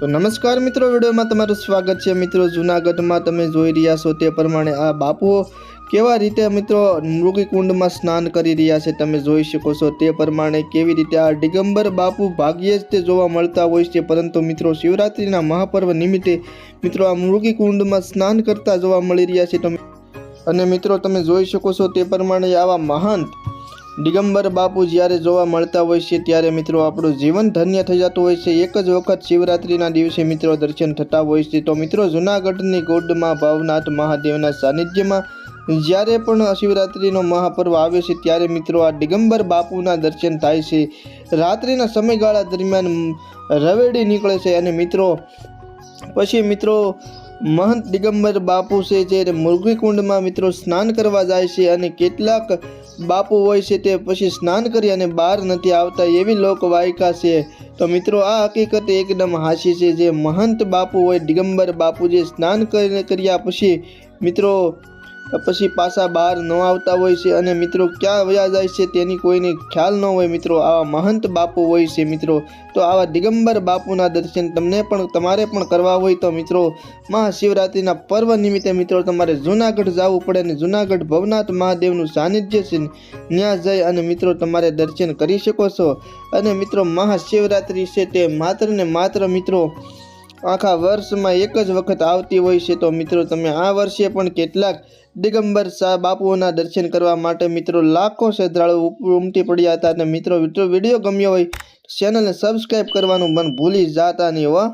તો નમસ્કાર મિત્રો, વિડીયોમાં તમારું સ્વાગત છે. મિત્રો, જૂનાગઢમાં તમે જોઈ રહ્યા છો તે પ્રમાણે આ બાપુઓ કેવા રીતે મિત્રો મૃગીકુંડમાં સ્નાન કરી રહ્યા છે તમે જોઈ શકો છો તે પ્રમાણે કેવી રીતે આ દિગંબર બાપુ ભાગ્યે જ તે જોવા મળતા હોય છે. પરંતુ મિત્રો, શિવરાત્રિના મહાપર્વ નિમિત્તે મિત્રો આ મૃગીકુંડમાં સ્નાન કરતા જોવા મળી રહ્યા છે તમે. અને મિત્રો, તમે જોઈ શકો છો તે પ્રમાણે આવા મહાન દિગંબર બાપુ જ્યારે જોવા મળતા હોય છે ત્યારે મિત્રો આપણું જીવન ધન્ય થઈ જતું હોય છે. એક જ વખત શિવરાત્રિના દિવસે મિત્રો દર્શન થતા હોય છે. તો મિત્રો જૂનાગઢની ગોડમાં ભાવનાથ મહાદેવના સાનિધ્યમાં જ્યારે પણ શિવરાત્રિનો મહાપર્વ આવે છે ત્યારે મિત્રો આ દિગંબર બાપુના દર્શન થાય છે. રાત્રિના સમયગાળા દરમિયાન રવેડી નીકળે છે અને મિત્રો પછી મિત્રો મહંત દિગંબર બાપુ છે જે મુરઘીકુંડમાં મિત્રો સ્નાન કરવા જાય છે અને કેટલાક બાપુ હોય છે તે પછી સ્નાન કરી અને બહાર નથી આવતા એવી લોકવાયકા છે. તો મિત્રો આ હકીકત એકદમ હાસી છે જે મહંત બાપુ હોય દિગંબર બાપુ જે સ્નાન કરીને કર્યા પછી મિત્રો પછી પાછા બહાર ન આવતા હોય છે અને મિત્રો ક્યાં વયા જાય છે તેની કોઈને ખ્યાલ ન હોય મિત્રો. આવા મહંત બાપુ હોય છે મિત્રો. તો આવા દિગંબર બાપુના દર્શન તમને પણ તમારે પણ કરવા હોય તો મિત્રો, મહાશિવરાત્રિના પર્વ નિમિત્તે મિત્રો તમારે જૂનાગઢ જવું પડે અને જૂનાગઢ ભવનાથ મહાદેવનું સાનિધ્ય છે ત્યાં જઈ અને મિત્રો તમારે દર્શન કરી શકો છો. અને મિત્રો મહાશિવરાત્રિ છે તે માત્ર ને માત્ર મિત્રો આખા વર્ષમાં એક જ વખત આવતી હોય છે. તો મિત્રો, તમે આ વર્ષે પણ કેટલાક દિગંબર શાહ બાપુઓના દર્શન કરવા માટે મિત્રો લાખો શ્રદ્ધાળુ ઉમટી પડ્યા હતા. અને મિત્રો વીડિયો ગમ્યો હોય, ચેનલને સબસ્ક્રાઈબ કરવાનું મન ભૂલી જાતા નહીં હો.